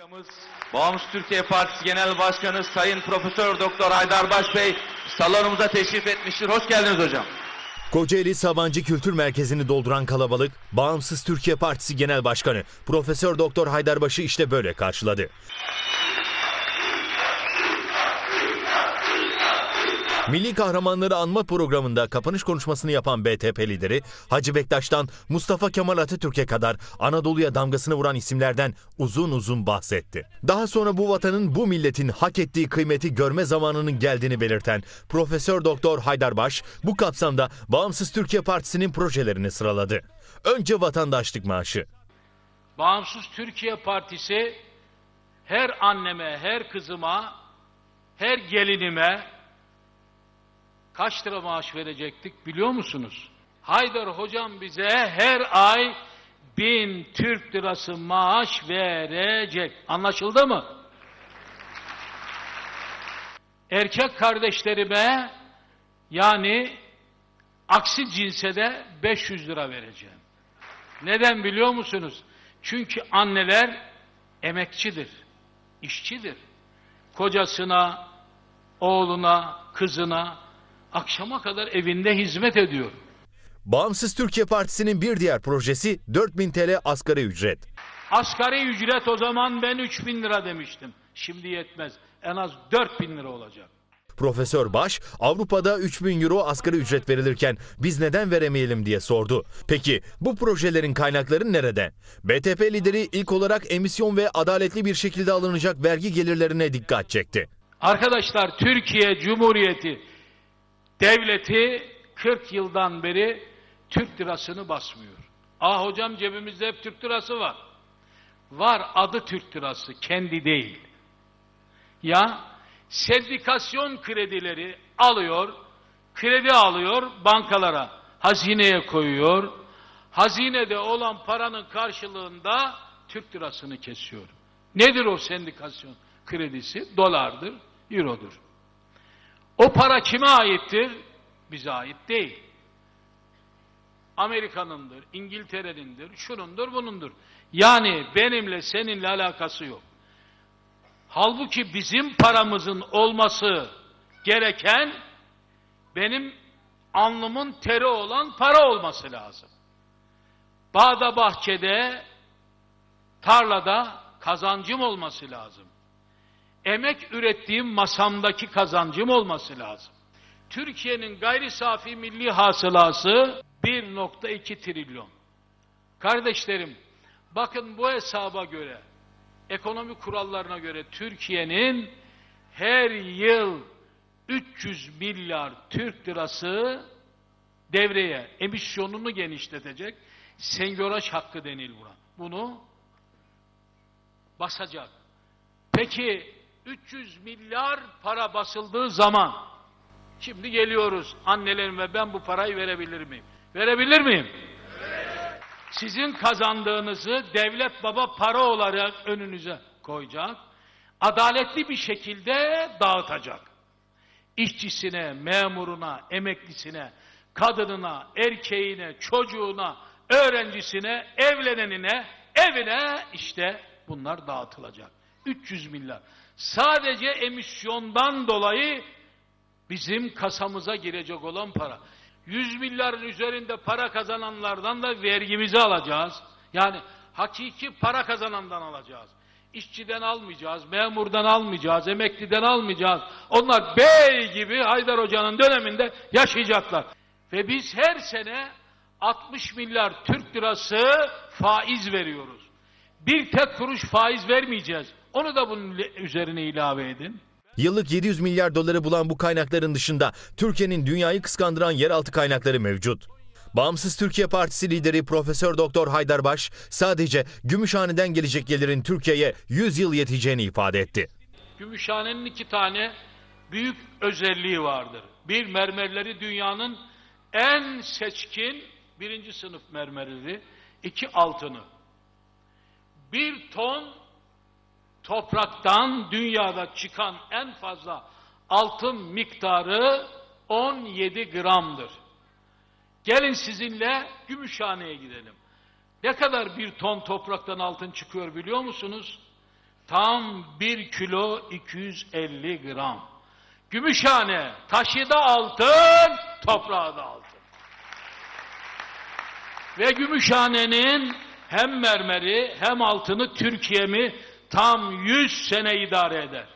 Hocamız Bağımsız Türkiye Partisi Genel Başkanı Sayın Profesör Doktor Haydar Baş Bey salonumuza teşrif etmiştir. Hoş geldiniz hocam. Kocaeli Sabancı Kültür Merkezi'ni dolduran kalabalık, Bağımsız Türkiye Partisi Genel Başkanı Profesör Doktor Haydarbaş'ı işte böyle karşıladı. Milli Kahramanları Anma programında kapanış konuşmasını yapan BTP lideri Hacı Bektaş'tan Mustafa Kemal Atatürk'e kadar Anadolu'ya damgasını vuran isimlerden uzun uzun bahsetti. Daha sonra bu vatanın bu milletin hak ettiği kıymeti görme zamanının geldiğini belirten Profesör Doktor Haydarbaş bu kapsamda Bağımsız Türkiye Partisi'nin projelerini sıraladı. Önce vatandaşlık maaşı. Bağımsız Türkiye Partisi her anneme, her kızıma, her gelinime kaç lira maaş verecektik biliyor musunuz? Haydar hocam bize her ay bin Türk lirası maaş verecek. Anlaşıldı mı? Erkek kardeşlerime yani aksi cinse de 500 lira vereceğim. Neden biliyor musunuz? Çünkü anneler emekçidir, işçidir. Kocasına, oğluna, kızına akşama kadar evinde hizmet ediyor. Bağımsız Türkiye Partisi'nin bir diğer projesi 4000 TL asgari ücret. Asgari ücret o zaman ben 3000 lira demiştim. Şimdi yetmez. En az 4000 lira olacak. Profesör Baş, Avrupa'da 3000 euro asgari ücret verilirken biz neden veremeyelim diye sordu. Peki bu projelerin kaynakları nerede? BTP lideri ilk olarak emisyon ve adaletli bir şekilde alınacak vergi gelirlerine dikkat çekti. Arkadaşlar Türkiye Cumhuriyeti devleti 40 yıldan beri Türk lirasını basmıyor. Ah hocam cebimizde hep Türk lirası var. Var adı Türk lirası kendi değil. Ya sendikasyon kredileri alıyor, kredi alıyor bankalara, hazineye koyuyor. Hazinede olan paranın karşılığında Türk lirasını kesiyor. Nedir o sendikasyon kredisi? Dolardır, eurodur. O para kime aittir? Bize ait değil. Amerika'nındır, İngiltere'nindir, şunundur, bunundur. Yani benimle seninle alakası yok. Halbuki bizim paramızın olması gereken benim alnımın teri olan para olması lazım. Bağda bahçede, tarlada kazancım olması lazım. Emek ürettiğim masamdaki kazancım olması lazım. Türkiye'nin gayri safi milli hasılası 1.2 trilyon. Kardeşlerim, bakın bu hesaba göre ekonomi kurallarına göre Türkiye'nin her yıl 300 milyar Türk lirası devreye emisyonunu genişletecek senyoraj hakkı denil buna. Bunu basacak. Peki 300 milyar para basıldığı zaman şimdi geliyoruz annelerim ve ben bu parayı verebilir miyim? Verebilir miyim? sizin kazandığınızı devlet baba para olarak önünüze koyacak. Adaletli bir şekilde dağıtacak. İşçisine, memuruna, emeklisine, kadınına, erkeğine, çocuğuna, öğrencisine, evlenenine, evine işte bunlar dağıtılacak. 300 milyar. Sadece emisyondan dolayı bizim kasamıza girecek olan para. 100 milyarın üzerinde para kazananlardan da vergimizi alacağız. Yani hakiki para kazanandan alacağız. İşçiden almayacağız, memurdan almayacağız, emekliden almayacağız. Onlar bey gibi Haydar Hoca'nın döneminde yaşayacaklar. Ve biz her sene 60 milyar Türk lirası faiz veriyoruz. Bir tek kuruş faiz vermeyeceğiz. Onu da bunun üzerine ilave edin. Yıllık 700 milyar doları bulan bu kaynakların dışında Türkiye'nin dünyayı kıskandıran yeraltı kaynakları mevcut. Bağımsız Türkiye Partisi lideri Profesör Doktor Haydarbaş sadece Gümüşhane'den gelecek gelirin Türkiye'ye 100 yıl yeteceğini ifade etti. Gümüşhane'nin iki tane büyük özelliği vardır. Bir mermerleri dünyanın en seçkin birinci sınıf mermeridir. İki altını. Bir ton topraktan dünyada çıkan en fazla altın miktarı 17 gramdır. Gelin sizinle Gümüşhane'ye gidelim. Ne kadar bir ton topraktan altın çıkıyor biliyor musunuz? tam 1 kilo 250 gram. Gümüşhane taşı da altın, toprağı da altın. Ve Gümüşhane'nin hem mermeri hem altını Türkiye'mi tam 100 sene idare eder.